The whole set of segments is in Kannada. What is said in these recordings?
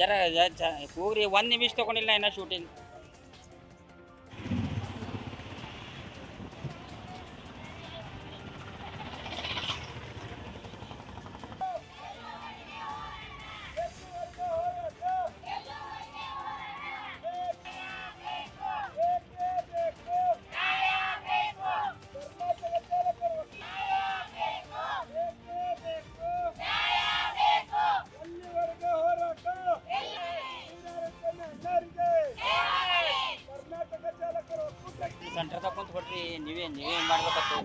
ಜ- ಪೂರಿ ಒಂದು ನಿಮಿಷ ತಗೊಂಡಿಲ್ಲ ಇನ್ನೂ ಶೂಟಿಂಗ್ ಕೊಟ್ರಿ ನೀವೇ ನೀವೇ ಮಾಡ್ಬೇಕತ್ತು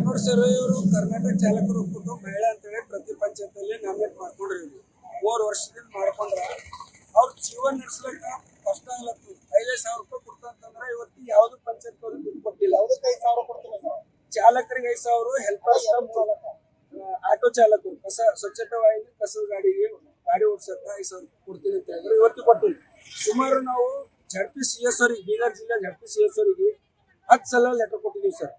ನೋಡಿ ಸರ್ ಇವರು ಕರ್ನಾಟಕ ಚಾಲಕರು ಒಕ್ಕೂಟ ಮಹಿಳೆ ಅಂತೇಳಿ ಪ್ರತಿ ಪಂಚಾಯತಲ್ಲಿ ನಾಮಿನೇಟ್ ಮಾಡ್ಕೊಂಡ್ರಿ ಇವ್ರು ಮೂರು ವರ್ಷದಿಂದ ಮಾಡ್ಕೊಂಡ್ರ ಅವ್ರ ಜೀವನ ನಡೆಸ್ಲಿಕ್ಕ ಕಷ್ಟ ಆಗ್ಲತ್ತು. ಐದೈದು ಸಾವಿರ ರೂಪಾಯಿ ಕೊಡ್ತಂತಂದ್ರೆ ಇವತ್ತು ಯಾವ್ದು ಪಂಚಾಯತ್ ಅವ್ರಿಗೆ ದುಡ್ಡು ಕೊಟ್ಟಿಲ್ಲ. ಅವ್ರಿಗೆ ಐದು ಸಾವಿರ ಕೊಡ್ತೀನಿ ಚಾಲಕರಿಗೆ ಐದು ಸಾವಿರ ಹೆಲ್ಪರ್ ಆಟೋ ಚಾಲಕರು ಕಸ ಸ್ವಚ್ಛತಾ ವಾಹಿನಿ ಕಸದ ಗಾಡಿಗೆ ಗಾಡಿ ಓಡಿಸಕ್ಕ ಐದು ಸಾವಿರ ಕೊಡ್ತೀನಿ ಅಂತ ಹೇಳಿದ್ರೆ. ಇವತ್ತು ಕೊಟ್ಟಿಲ್ಲ. ಸುಮಾರು ನಾವು ಜಡ್ಪಿ ಸಿ ಎಸ್ ಅವರಿಗೆ, ಬೀದರ್ ಜಿಲ್ಲೆ ಜಡ್ಪಿ ಸಿ ಎಸ್ ಅವರಿಗೆ ಹತ್ತು ಸಲ ಲೆಟರ್ ಕೊಟ್ಟಿದ್ದೀವಿ ಸರ್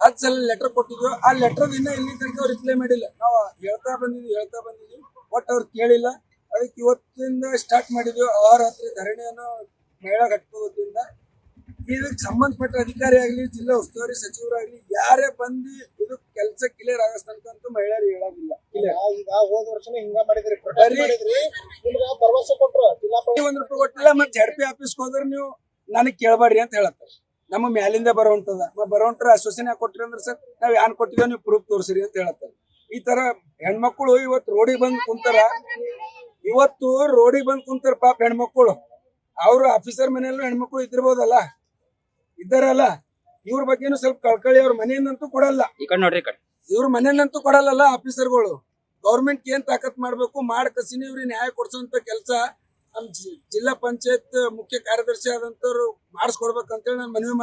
ಹತ್ತು ಸಲ ಲೆಟರ್ ಕೊಟ್ಟಿದ್ವಿ ಆ ಲೆಟರ್ ಇನ್ನ ಇಲ್ಲಿ ತನಕ ರಿಪ್ಲೈ ಮಾಡಿಲ್ಲ. ನಾವು ಹೇಳ್ತಾ ಬಂದಿದ್ವಿ ಹೇಳ್ತಾ ಬಂದಿದ್ವಿ ಒಟ್ಟು ಅವ್ರು ಕೇಳಿಲ್ಲ. ಅದಕ್ಕೆ ಇವತ್ತಿಂದ ಸ್ಟಾರ್ಟ್ ಮಾಡಿದ್ವಿ ಅವರ ಹತ್ರ ಧರಣಿಯನ್ನು ಮಹಿಳಾ ಘಟಕ ಇದಕ್ಕೆ ಸಂಬಂಧಪಟ್ಟ ಅಧಿಕಾರಿ ಆಗಲಿ, ಜಿಲ್ಲಾ ಉಸ್ತುವಾರಿ ಸಚಿವರಾಗಲಿ, ಯಾರೇ ಬಂದು ಇದು ಕೆಲಸ ಕ್ಲಿಯರ್ ಆಗೋ ಅಂತೂ ಮಹಿಳೆಯರು ಹೇಳೋದಿಲ್ಲ. ಇಲ್ಲ ಈಗ ಹೋದ ವರ್ಷನೇ ಹಿಂಗ ಮಾಡಿದ್ರಿ ಪ್ರೊಟೆಸ್ಟ್ ಬರೀ- ಮಾಡಿದ್ರಿ. ನಿಮ್ಗ ಭರವಸೆ ಕೊಟ್ರು ಜಿಲ್ಲಾ ಪಂಚಾಯತ್ ಒಂದ್ ರೂಪಾಯಿ ಕೊಟ್ಟಿಲ್ಲ ಮತ್ತೆ ಜಡ್ಪಿ ಆಫೀಸ್ಗೆ ಹೋದ್ರೆ ನೀವು ನನಗೆ ಕೇಳಬೇಡ್ರಿ ಅಂತ ಹೇಳತ್ತಾರೆ. ನಮ್ಮ ಮ್ಯಾಲಿಂದ ಬರುವಂತದ ಬರುವಂತರ ಅಸೋಸಿಯೇಷನ್ ಯಾಕೆ ಕೊಟ್ರಿ ಅಂದ್ರೆ ಸರ್ ನಾವ್ ಏನ್ ಕೊಟ್ಟಿದ್ದೇವೆ ನೀವು ಪ್ರೂಫ್ ತೋರಿಸ್ರಿ ಅಂತ ಹೇಳತ್ತಾರೆ. ಈ ತರ ಹೆಣ್ಮಕ್ಳು ಇವತ್ತು ರೋಡಿಗೆ ಬಂದು ಕುಂತಾರ. ಇವತ್ತು ರೋಡಿಗೆ ಬಂದು ಕುಂತಾರ ಪಾಪ ಹೆಣ್ಮಕ್ಳು. ಅವ್ರು ಆಫೀಸರ್ ಮನೆಯಲ್ಲೂ ಹೆಣ್ಮಕ್ಳು ಇದ್ದಿರ್ಬೋದಲ್ಲ? ಇದ್ದಾರಲ್ಲ? ಇವ್ರ ಬಗ್ಗೆನು ಸ್ವಲ್ಪ ಕಳ್ಕಳಿ ಅವ್ರ ಮನೆಯಿಂದಂತೂ ಕೊಡಲ್ಲ. ಈ ಕಡೆ ನೋಡ್ರಿ ಈ ಕಡೆ. ಇವ್ರ ಮನೇಲಂತೂ ಕೊಡಲ್ಲಲ್ಲ ಆಫೀಸರ್ಗಳು. ಗೌರ್ಮೆಂಟ್ ಏನ್ ತಾಕತ್ ಮಾಡ್ಬೇಕು ಮಾಡ್ ಕಸಿನಿ ಇವ್ರಿಗೆ ನ್ಯಾಯ ಕೊಡ್ಸೋಂತ ಕೆಲಸ ನಮ್ ಜಿಲ್ಲಾ ಪಂಚಾಯತ್ ಮುಖ್ಯ ಕಾರ್ಯದರ್ಶಿ ಆದಂತವ್ರು ಮಾಡಿಸ್ಕೊಡ್ಬೇಕಂತೇಳಿ ನಾನು ಮನವಿ